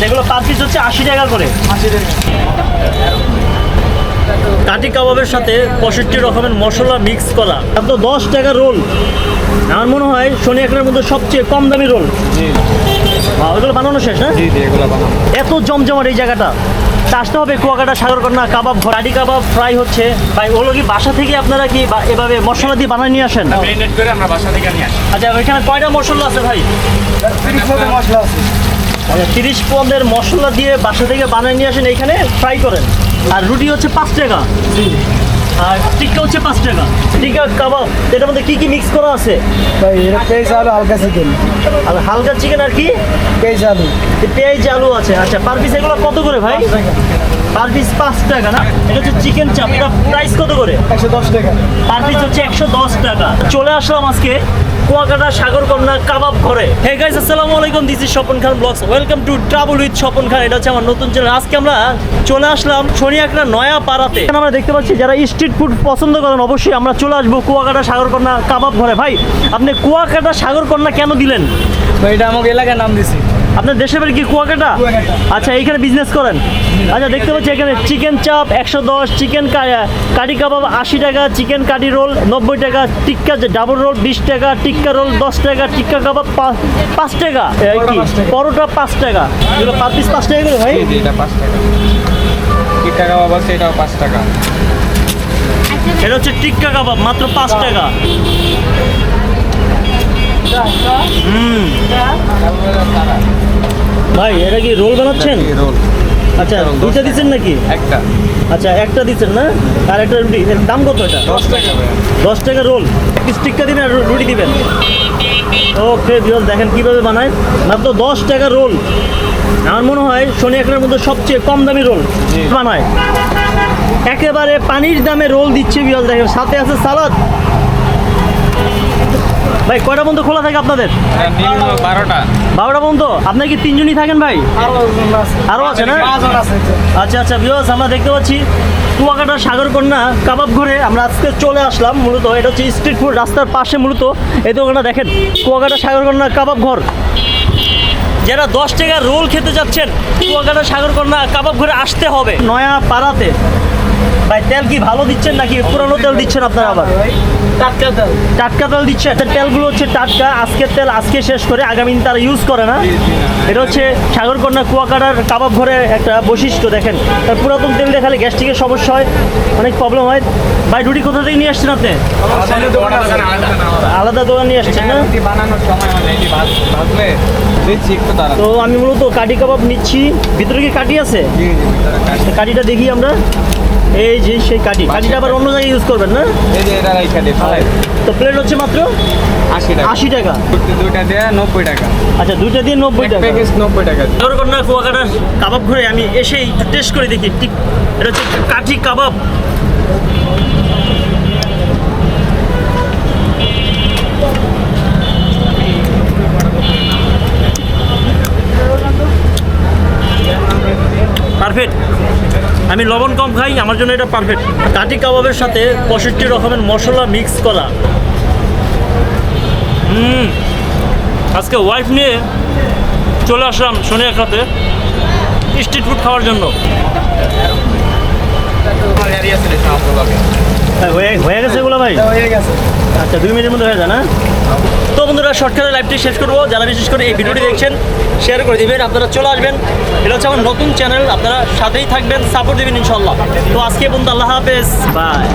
আচ্ছা এগুলো per piece হচ্ছে আশি টাকা করে। আশি টাকা। কাঠি কাবাবের সাথে পঁয়ষট্টি রকমের মশলা মিক্স করা। তো দশ টাকা রোল আমার মনে হয় শনি একরের মধ্যে সবচেয়ে কম দামি রোল জি। ওইগুলো বানানো শেষ না? জি জি এগুলো বানানো। এত জমজমাট এই জায়গাটা। আসতে হবে কুয়াকাটা সাগরকন্যা কাবাব কাঠি কাবাব ফ্রাই হচ্ছে। ভাই ওগুলো কি বাসা থেকে আপনারা কি এভাবে মশলা দিয়ে বানিয়ে নিয়ে আসেন? মেরিনেট করে আমরা বাসা থেকে নিয়ে আসি। আচ্ছা এখানে কয়টা মশলা আছে ভাই? মশলা আছে। আচ্ছা তিরিশ পদের মশলা দিয়ে বাসা থেকে বানিয়ে নিয়ে আসেন এখানে ফ্রাই করেন। আর রুটি হচ্ছে পাঁচ টাকা। আর টিক্কা হচ্ছে পাঁচ টাকা। টিক্কা কাবাব এটার মধ্যে কি কি মিক্স করা আছে? পেঁয়াজ আলু হালকা চিকেন। আর হালকা চিকেন আর কি? পেঁয়াজ আলু। পেঁয়াজ আলু আছে। আচ্ছা পার পিস এগুলো কত করে ভাই? পার পিস পাঁচ টাকা না? এটা হচ্ছে চিকেন চাপ এটা প্রাইস কত করে? একশো দশ টাকা। পার পিস হচ্ছে একশো দশ টাকা। চলে আসলাম আজকে কুয়াকাটা সাগরকন্যা কাবাব ঘরে। হে গাইস আসসালামু আলাইকুম this is Swapan Khan vlogs welcome to travel with Swapan Khan এটা হচ্ছে আমার নতুন চ্যানেল আজকে আমরা চলে আসলাম শনিয়াকড়া নয়া পাড়াতে এখানে আমরা দেখতে পাচ্ছি যারা স্ট্রিট ফুড পছন্দ করেন অবশ্যই আমরা চলে আসব কুয়াকাটা সাগরকন্যা কাবাব ঘরে। ভাই আপনি কুয়াকাটা সাগরকন্যা কেন দিলেন? এটা আমাকে এলাকার নাম দিছি। আপনার দেশের বাড়ি কি কুয়াকাটা? কুয়াকাটা। আচ্ছা এইখানে বিজনেস করেন। আচ্ছা দেখতে পাচ্ছি এখানে চিকেন চাপ একশো দশ চিকেন কারি কাবাব আশি টাকা চিকেন কারি রোল নব্বই টাকা টিক্কা ডাবল রোল বিশ টাকা টিক্কা রোল দশ টাকা টিক্কা কাবাব পাঁচ টাকা। কি? পাঁচ টাকা। পরোটা পাঁচ টাকা। এগুলো পার পিস পাঁচ টাকা করে ভাই? এটা পাঁচ টাকা। কি টাকা বাবা সেটাও পাঁচ টাকা। এটা হচ্ছে টিক্কা কাবাব মাত্র পাঁচ টাকা। হুম। ভাই এটা কি রোল বানাচ্ছেন? রোল? আচ্ছা দুইটা দিচ্ছেন নাকি? একটা। আচ্ছা একটা দিচ্ছেন না? আর একটা রুটি এর দাম কত এটা? দশ টাকা দশ টাকা রোল। স্টিকটা দিবেন আর রুটি দিবেন। ওকে বিরল দেখেন কীভাবে বানায়। মাত্র দশ টাকা রোল। আমার মনে হয় শনি একরের মধ্যে সবচেয়ে কম দামি রোল বানায়। একেবারে পানির দামে রোল দিচ্ছে বিরল দেখেন। সাথে আছে সালাদ। ভাই, কয়টা পর্যন্ত খোলা থাকে আপনাদের? বারোটা। পর্যন্ত আপনার কি তিনজনই থাকেন ভাই? আরও আছে না? আচ্ছা আচ্ছা বিওস আমরা দেখতে পাচ্ছি কুয়াকাটা সাগরকন্যা কাবাব ঘরে আমরা আজকে চলে আসলাম মূলত। এটা হচ্ছে স্ট্রিট ফুড রাস্তার পাশে মূলত। এই দোকানটা দেখেন, কুয়াকাটা সাগরকন্যা কাবাব ঘর। যারা দশ টাকার রোল খেতে যাচ্ছেন কুয়াকাটা সাগরকন্যা কাবাব ঘরে আসতে হবে। নয়া পাড়াতে ভাই তেল কি ভালো দিচ্ছেন নাকি? পুরানো তেল দিচ্ছেন আপনারা আবার? টাটকা তেল। টাটকা তেল দিচ্ছেন তো তেলগুলো হচ্ছে টাটকা। আজকের তেল আজকে শেষ করে আগামী দিন তারা ইউজ করে না। এটা হচ্ছে সাগরকন্যা কুয়াকাটার কাবাব ঘরের একটা বৈশিষ্ট্য দেখেন। তার পুরাতন তেল দেখালে গ্যাস্ট্রিকের সমস্যা হয় অনেক প্রবলেম হয়। ভাই রুটি কোথা থেকে নিয়ে আসছেন আপনি? আলাদা দোকান নিয়ে আসছেন না? তো আমি মূলত কাটি কাবাব নিচ্ছি। ভিতরে কি কাটি আছে? কাটিটা দেখি আমরা। এই যে সেই কাটি কাটিটা আবার অন্য জায়গায় ইউজ করবেন না? এই যে এটা রাইখা দিয়ে ফালাই তো প্লেট হচ্ছে মাত্র আশি টাকা। আশি টাকা। দুইটা দিয়ে নব্বই টাকা। আচ্ছা দুইটা দিয়ে নব্বই টাকা। প্যাকেজ নব্বই টাকা সাগরকন্যা কুয়াকাটার কাবাব ঘুরে আমি এসেই টেস্ট করে দেখি ঠিক এটা হচ্ছে কাঠি কাবাব। পারফেক্ট আমি লবণ কম খাই, আমার জন্য এটা পারফেক্ট কাটি কাবাবের সাথে পঁয়ষট্টি রকমের মশলা মিক্স করা। আজকে ওয়াইফ নিয়ে চলে আসলাম সোনিয়া খাতে স্ট্রিট ফুড খাওয়ার জন্য। হয়ে গেছে এগুলো ভাই? হয়ে গেছে। আচ্ছা দুই মিনিটের মধ্যে হয়ে যায় না? তো বন্ধুরা শর্টকাটে লাইভটি শেষ করব। যারা বিশেষ করে এই ভিডিওটি দেখছেন শেয়ার করে দিবেন আপনারা চলে আসবেন। এটা হচ্ছে আমার নতুন চ্যানেল আপনারা সাথেই থাকবেন সাপোর্ট দিবেন ইনশাল্লাহ তো আজকে বন্ধু আল্লাহ হাফেজ। বাই